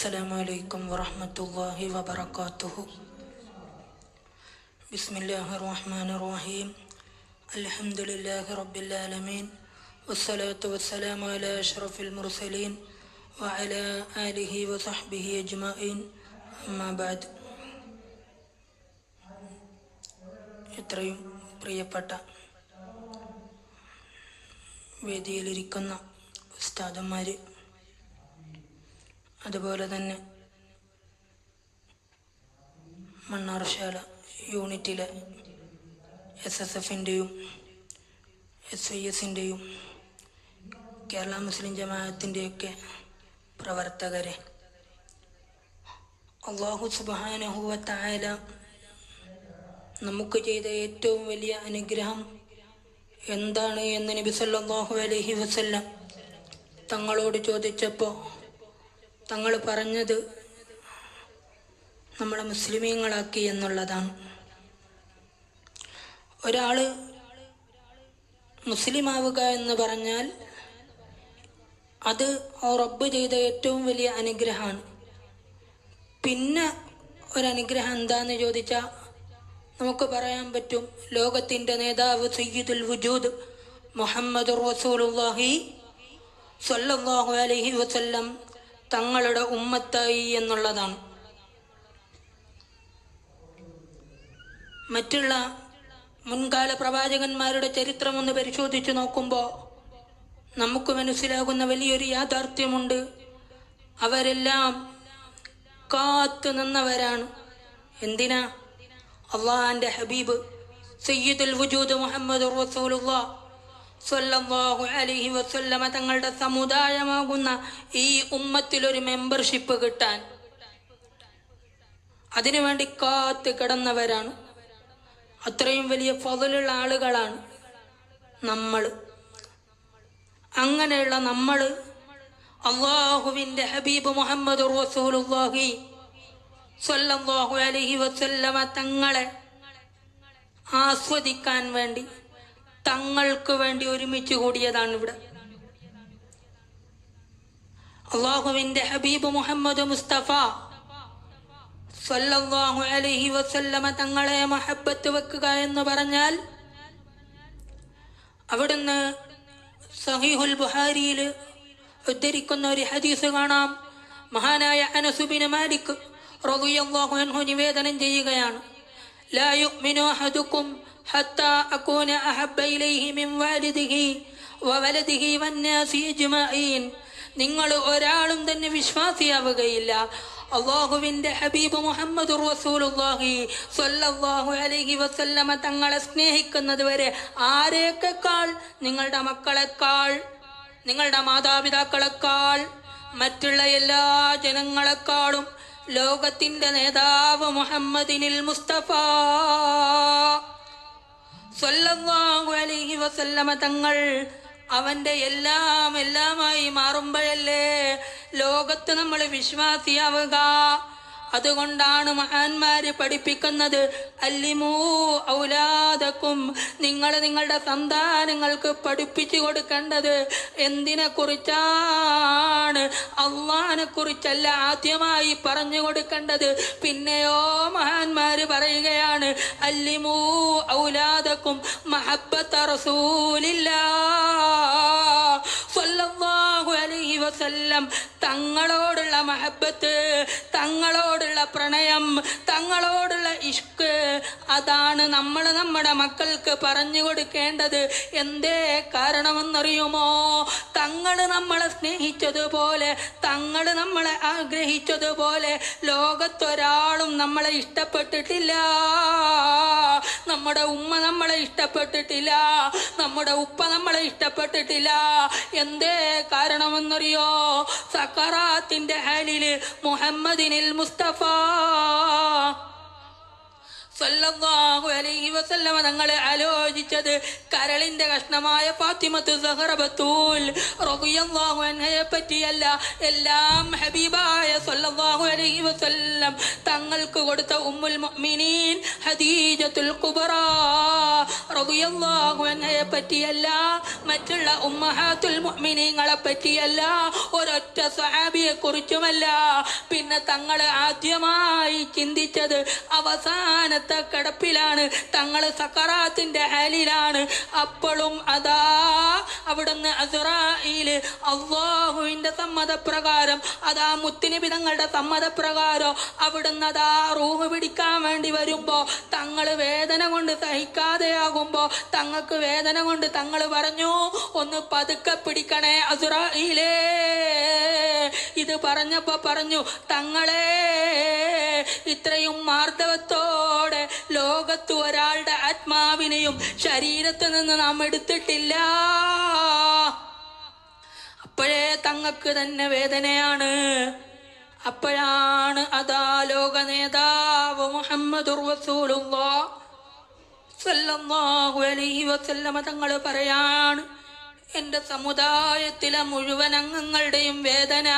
السلام عليكم ورحمة الله وبركاته بسم الله الرحمن الرحيم الحمد لله رب العالمين والصلاة والسلام على أشرف المرسلين وعلى آله وصحبه أجمعين أما بعد ഇത്രയും പ്രിയപ്പെട്ട വേദിയിലിരിക്കുന്ന ഉസ്താദന്മാർ അതുപോലെ തന്നെ മണ്ണാർശാല യൂണിറ്റിലെ എസ് എസ് എഫിന്റെയും എസ് ഐ എസിന്റെയും കേരള മുസ്ലിം ജമാഅത്തിന്റെയൊക്കെ പ്രവർത്തകരെ അള്ളാഹു സുബാനഹുവത്തായ നമുക്ക് ചെയ്ത ഏറ്റവും വലിയ അനുഗ്രഹം എന്താണ് എന്ന് നബി സല്ലല്ലാഹു അലൈഹി വസല്ലം തങ്ങളോട് ചോദിച്ചപ്പോൾ തങ്ങൾ പറഞ്ഞത് നമ്മളെ മുസ്ലിമീങ്ങളാക്കി എന്നുള്ളതാണ്. ഒരാൾ മുസ്ലിമാവുക എന്ന് പറഞ്ഞാൽ അത് റബ്ബ് ചെയ്ത ഏറ്റവും വലിയ അനുഗ്രഹമാണ്. പിന്നെ ഒരനുഗ്രഹം എന്താന്ന് ചോദിച്ചാൽ നമുക്ക് പറയാൻ പറ്റും ലോകത്തിന്റെ നേതാവ് സയ്യിദുൽ വുജൂദ് മുഹമ്മദ് റസൂലുള്ളാഹി സ്വല്ലല്ലാഹു അലൈഹി വസല്ലം തങ്ങളുടെ ഉമ്മത്തായി എന്നുള്ളതാണ്. മറ്റുള്ള മുൻകാല പ്രവാചകന്മാരുടെ ചരിത്രം ഒന്ന് പരിശോധിച്ചു നോക്കുമ്പോൾ നമുക്ക് മനസ്സിലാകുന്ന വലിയൊരു യാഥാർത്ഥ്യമുണ്ട്. അവരെല്ലാം കാത്തു നിന്നവരാണ്. എന്തിനാ? അള്ളാഹാന്റെ ഹബീബ് സയ്യിദുൽ വജൂദ് മുഹമ്മദ് റസൂലുള്ളാഹ് സ്വല്ലല്ലാഹു അലൈഹി വസല്ലമ തങ്ങളുടെ സമുദായമാകുന്ന ഈ ഉമ്മത്തിലൊരു മെമ്പർഷിപ്പ് കിട്ടാൻ. അതിനുവേണ്ടി കാത്ത് കിടന്നവരാണ്. അത്രയും വലിയ ഫതിലുള്ള ആളുകളാണ് നമ്മൾ അങ്ങനെയുള്ള നമ്മൾ അള്ളാഹുവിന്റെ ഹബീബ് മുഹമ്മദ് റസൂലുള്ളാഹി സ്വല്ലാഹു അലഹി വസല്ലമ തങ്ങളെ ആസ്വദിക്കാൻ വേണ്ടി തങ്ങൾക്ക് വേണ്ടി ഒരുമിച്ച് കൂടിയതാണ് ഇവിടെ. അള്ളാഹുവിന്റെ ഹബീബ് മുഹമ്മദ് മുസ്തഫ സല്ലല്ലാഹു അലൈഹി വസല്ലമ തങ്ങളെ മഹബത്ത് വെക്കുക എന്ന് പറഞ്ഞാൽ അവിടുന്ന് സഹീഹുൽ ബുഹാരിയിൽ ഉദ്ധരിക്കുന്ന ഒരു ഹദീസ് കാണാം. മഹാനായ അനസുബിന് മാലിക് റളിയല്ലാഹു അൻഹു നിവേദനം ചെയ്യുകയാണ്. ലാ യുഅ്മിനു അഹദുക്കും حتى أكون أحب إليه من والده وولده والناس أجمعين നിങ്ങൾ ഒരാളും തന്നെ വിശ്വാസിയാവുകയില്ല അള്ളാഹുവിന്റെ ഹബീബ് മുഹമ്മദ് റസൂലുള്ളാഹി സ്വല്ലല്ലാഹു അലൈഹി വസല്ലമ തങ്ങളെ സ്നേഹിക്കുന്നത് വരെ ആരേക്കാൾ നിങ്ങളുടെ മക്കളെക്കാൾ നിങ്ങളുടെ മാതാപിതാക്കളെക്കാൾ മറ്റുള്ള എല്ലാ ജനങ്ങളെക്കാളും ലോകത്തിന്റെ നേതാവ് മുഹമ്മദിനിൽ മുസ്തഫ. സ്വല്ലല്ലാഹു തങ്ങൾ അവന്റെ എല്ലാം എല്ലാമായി മാറുമ്പോഴല്ലേ ലോകത്ത് നമ്മൾ വിശ്വാസിയാവുക. അതുകൊണ്ടാണ് മഹാന്മാര് പഠിപ്പിക്കുന്നത്. അല്ലിമൂ ഔലാദക്കും നിങ്ങൾ നിങ്ങളുടെ സന്താനങ്ങൾക്ക് പഠിപ്പിച്ചു കൊടുക്കേണ്ടത് എന്തിനെ കുറിച്ചാണ് അള്ളാനെ കുറിച്ചല്ല ആദ്യമായി പറഞ്ഞു കൊടുക്കേണ്ടത്. പിന്നെയോ മഹാന്മാര് പറയുകയാണ് അല്ലിമൂ ഔലാദക്കും മഹബത്ത റസൂലില്ല അലൈഹി വസല്ലം. തങ്ങളോടുള്ള മഹബത്ത് തങ്ങളോടുള്ള പ്രണയം തങ്ങളോടുള്ള ഇഷ്ക്. അതാണ് നമ്മൾ നമ്മുടെ മക്കൾക്ക് പറഞ്ഞു കൊടുക്കേണ്ടത്. എന്തേ കാരണമെന്നറിയുമോ? തങ്ങൾ നമ്മളെ സ്നേഹിച്ചതുപോലെ തങ്ങൾ നമ്മളെ ആഗ്രഹിച്ചതുപോലെ ലോകത്തൊരാളും നമ്മളെ ഇഷ്ടപ്പെട്ടിട്ടില്ല. നമ്മുടെ ഉമ്മ നമ്മളെ ഇഷ്ടപ്പെട്ടിട്ടില്ല. നമ്മുടെ ഉപ്പ നമ്മളെ ഇഷ്ടപ്പെട്ടിട്ടില്ല. എന്തേ കാരണമെന്നറിയോ? സക്കറാത്തിന്റെ ഹാലിൽ മുഹമ്മദിനിൽ മുസ്തഫ സല്ലല്ലാഹു അലൈഹി വസല്ലമ തങ്ങളെ ആലോചിച്ചത് കരളിന്റെ കഷ്ണമായ ഫാത്തിമത്തു സഹറബത്തൂൽ റളിയല്ലാഹു അൻഹയെ പറ്റിയല്ല. എല്ലാം ഹബീബായ സല്ലല്ലാഹു അലൈഹി വസല്ലം തങ്ങൾക്ക് കൊടുത്ത ഉമ്മുൽ മുഅ്മിനീൻ ഹദീജത്തുൽ കുബറ റളിയല്ലാഹു അൻഹയെ പറ്റിയല്ല. മറ്റുള്ള ഉമ്മഹാത്തുൽ മുഅ്മിനീങ്ങളെ പറ്റിയല്ല. ഒരൊറ്റ സഹാബിയെ കുറിച്ചുമല്ല പിന്നെ തങ്ങൾ ആദ്യമായി ചിന്തിച്ചത് അവസാനത്തെ കിടപ്പിലാണ്. തങ്ങൾ സക്കറാത്തിന്റെ അലിലാണ് അപ്പോഴും അതാ അവിടുന്ന് അസുറായിൽ അള്ളാഹുവിന്റെ സമ്മതപ്രകാരം അതാ മുത്തുനബി തങ്ങളുടെ സമ്മതപ്രകാരം അവിടുന്ന് അതാ റൂഹ് പിടിക്കാൻ വേണ്ടി വരുമ്പോ തങ്ങൾ വേദന കൊണ്ട് സഹിക്കാതെയാകുമ്പോ തങ്ങൾക്ക് വേദന കൊണ്ട് തങ്ങൾ പറഞ്ഞു ഒന്ന് പതുക്കെ പിടിക്കണേ അസുറായിലേ ഇത് പറഞ്ഞപ്പോ പറഞ്ഞു തങ്ങളെ ഇത്രയും മാർദ്ദവത്തോടെ ലോകത്ത് ഒരാളുടെ ആത്മാവിനെയും ശരീരത്തു നിന്ന് നാം എടുത്തിട്ടില്ല. അപ്പോഴേ തങ്ങൾക്ക് തന്നെ വേദനയാണ്. അപ്പോഴാണ് അതാ ലോക നേതാവ് മുഹമ്മദ് തങ്ങൾ പറയാണ് എന്റെ സമുദായത്തിലെ മുഴുവൻ അംഗങ്ങളുടെയും വേദന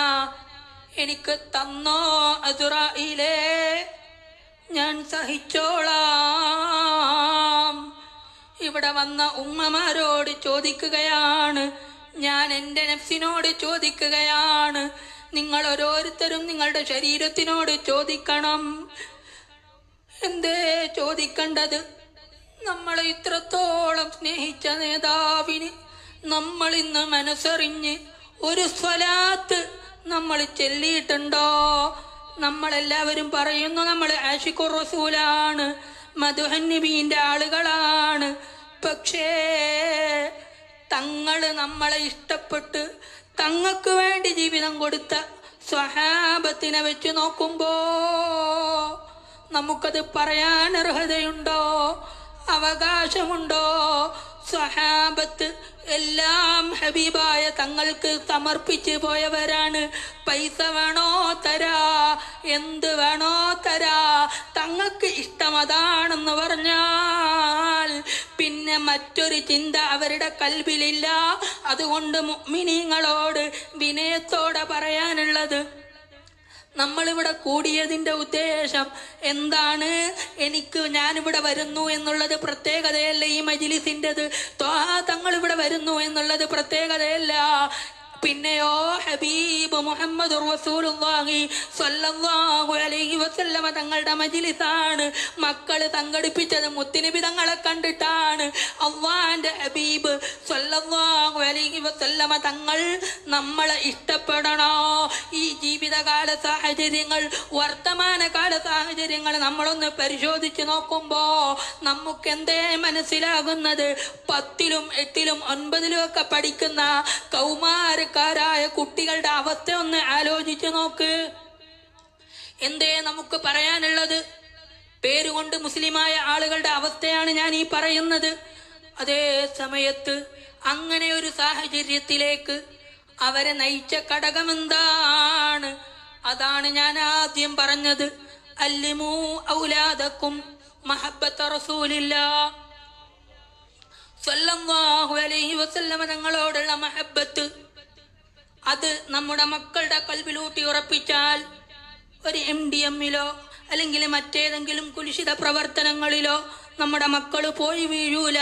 എനിക്ക് തന്നോ അസുറയിലേ ഞാൻ സഹിച്ചോളാം. ഇവിടെ വന്ന ഉമ്മമാരോട് ചോദിക്കുകയാണ്. ഞാൻ എന്റെ നഫ്സിനോട് ചോദിക്കുകയാണ്. നിങ്ങൾ ഓരോരുത്തരും നിങ്ങളുടെ ശരീരത്തിനോട് ചോദിക്കണം. എന്തേ ചോദിക്കേണ്ടത്? നമ്മൾ ഇത്രത്തോളം സ്നേഹിച്ച നേതാവിന് നമ്മൾ ഇന്ന് മനസ്സറിഞ്ഞ് ഒരു സ്വലാത്ത് നമ്മൾ ചെല്ലിയിട്ടുണ്ടോ? നമ്മളെല്ലാവരും പറയുന്നു നമ്മൾ ആഷിഖുർ റസൂലാണ് മധുഹൻ നബീന്റെ ആളുകളാണ്. പക്ഷേ തങ്ങൾ നമ്മളെ ഇഷ്ടപ്പെട്ട് തങ്ങൾക്ക് വേണ്ടി ജീവിതം കൊടുത്ത സ്വഹാബത്തിനെ വെച്ച് നോക്കുമ്പോ നമുക്കത് പറയാൻ അർഹതയുണ്ടോ അവകാശമുണ്ടോ? സ്വഹാബത്ത് എല്ലാം ഹബീബായ തങ്ങൾക്ക് സമർപ്പിച്ച് പോയവരാണ്. പൈസ വേണോ തരാ? എന്ത് വേണോ തരാ? തങ്ങൾക്ക് ഇഷ്ടം അതാണെന്ന് പറഞ്ഞാൽ പിന്നെ മറ്റൊരു ചിന്ത അവരുടെ കൽവിലില്ല. അതുകൊണ്ട് മിനിങ്ങളോട് വിനയത്തോടെ പറയാനുള്ളത് നമ്മളിവിടെ കൂടിയതിന്റെ ഉദ്ദേശം എന്താണ്? എനിക്ക് ഞാനിവിടെ വരുന്നു എന്നുള്ളത് പ്രത്യേകതയല്ല ഈ മജിലിസിന്റെത്. തങ്ങൾ ഇവിടെ വരുന്നു എന്നുള്ളത് പ്രത്യേകതയല്ല. പിന്നെയോ ഹബീബ് മുഹമ്മദ് വസല്ലമ തങ്ങളുടെ മജിലിസാണ്. മക്കൾ സംഘടിപ്പിച്ചത് മുത്തിനബി തങ്ങളെ കണ്ടിട്ടാണ്. അള്ളാന്റെ ഹബീബ് സ്വല്ലല്ലാഹു അലൈഹി വസല്ലമ തങ്ങൾ നമ്മളെ ഇഷ്ടപ്പെടണോ? ഈ ജീവിതകാല സാഹചര്യങ്ങൾ വർത്തമാനകാല സാഹചര്യങ്ങൾ നമ്മളൊന്ന് പരിശോധിച്ച് നോക്കുമ്പോ നമുക്ക് എന്തേ മനസ്സിലാകുന്നത്? പത്തിലും എട്ടിലും ഒൻപതിലും ഒക്കെ പഠിക്കുന്ന കൗമാരക്കാരായ കുട്ടികളുടെ അവസ്ഥ ഒന്ന് ആലോചിച്ചു നോക്ക്. എന്തേ നമുക്ക് പറയാനുള്ളത്? പേരുകൊണ്ട് മുസ്ലിമായ ആളുകളുടെ അവസ്ഥയാണ് ഞാൻ ഈ പറയുന്നത്. അതേ സമയത്ത് അങ്ങനെ ഒരു സാഹചര്യത്തിലേക്ക് അവരെ നയിച്ച ഘടകം എന്താണ്? അതാണ് ഞാൻ ആദ്യം പറഞ്ഞത്. അല്ലിമൂ ഔലാദക്കും മഹബത്ത റസൂലില്ല. സല്ലല്ലാഹു അലൈഹി വസല്ലമ തങ്ങളോടുള്ള മഹബത്ത് അത് നമ്മുടെ മക്കളുടെ കൽവിലൂട്ടി ഉറപ്പിച്ചാൽ ഒരു എം ഡി എമ്മിലോ അല്ലെങ്കിൽ മറ്റേതെങ്കിലും കുലിശിത പ്രവർത്തനങ്ങളിലോ നമ്മുടെ മക്കൾ പോയി വീഴൂല.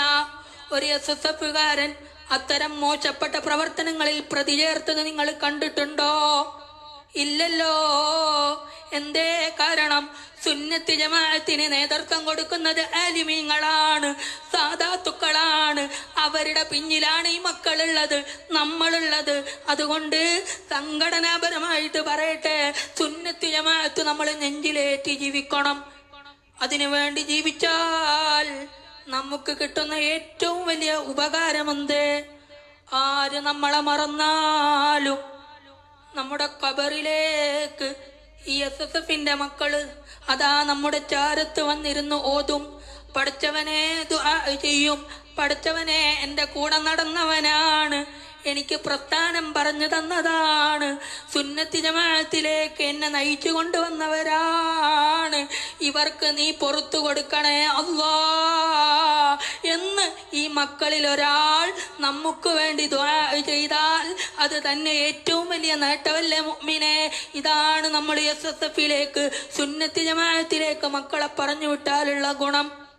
ഒരു എസ് എസ് എഫുകാരൻ അത്തരം മോശപ്പെട്ട പ്രവർത്തനങ്ങളിൽ പ്രതിചേർത്തത് നിങ്ങൾ കണ്ടിട്ടുണ്ടോ? ഇല്ലല്ലോ. എന്തേ കാരണം? സുന്നത്തി ജമാഅത്തിന് നേതൃത്വം കൊടുക്കുന്നത് ആലിമീങ്ങളാണ് സാധാത്തുക്കളാണ്. അവരുടെ പിന്നിലാണ് ഈ മക്കളുള്ളത് നമ്മളുള്ളത്. അതുകൊണ്ട് സംഘടനാപരമായിട്ട് പറയട്ടെ സുന്നത്തി ജമാഅത്ത് നമ്മൾ നെഞ്ചിലേറ്റി ജീവിക്കണം. അതിനു വേണ്ടി ജീവിച്ചാൽ നമുക്ക് കിട്ടുന്ന ഏറ്റവും വലിയ ഉപകാരമെന്ത്? ആര് നമ്മളെ മറന്നാലും നമ്മുടെ കബറിലേക്ക് ഈ എസ് എസ് എഫിന്റെ മക്കൾ അതാ നമ്മുടെ ചാരത്ത് വന്നിരുന്നു ഓതും. പഠിച്ചവനെ ചെയ്യും. പഠിച്ചവനെ എന്റെ കൂടെ നടന്നവനാണ്. എനിക്ക് പ്രസ്ഥാനം പറഞ്ഞു തന്നതാണ്. സുന്നത്തി ജമാഅത്തിലേക്ക് എന്നെ നയിച്ചു കൊണ്ടുവന്നവരാണ് ഇവർക്ക് നീ പുറത്തു കൊടുക്കണേ അള്ളാ. എന്ന് ഈ മക്കളിൽ ഒരാൾ നമുക്ക് വേണ്ടി ചെയ്താൽ അത് തന്നെ ഏറ്റവും വലിയ നേട്ടമല്ലേ മുമ്മിനെ ഇതാണ് നമ്മൾ എസ് എസ് എഫിലേക്ക് സുന്നത്തി ജമാഅത്തിലേക്ക് മക്കളെ പറഞ്ഞു വിട്ടാലുള്ള ഗുണം.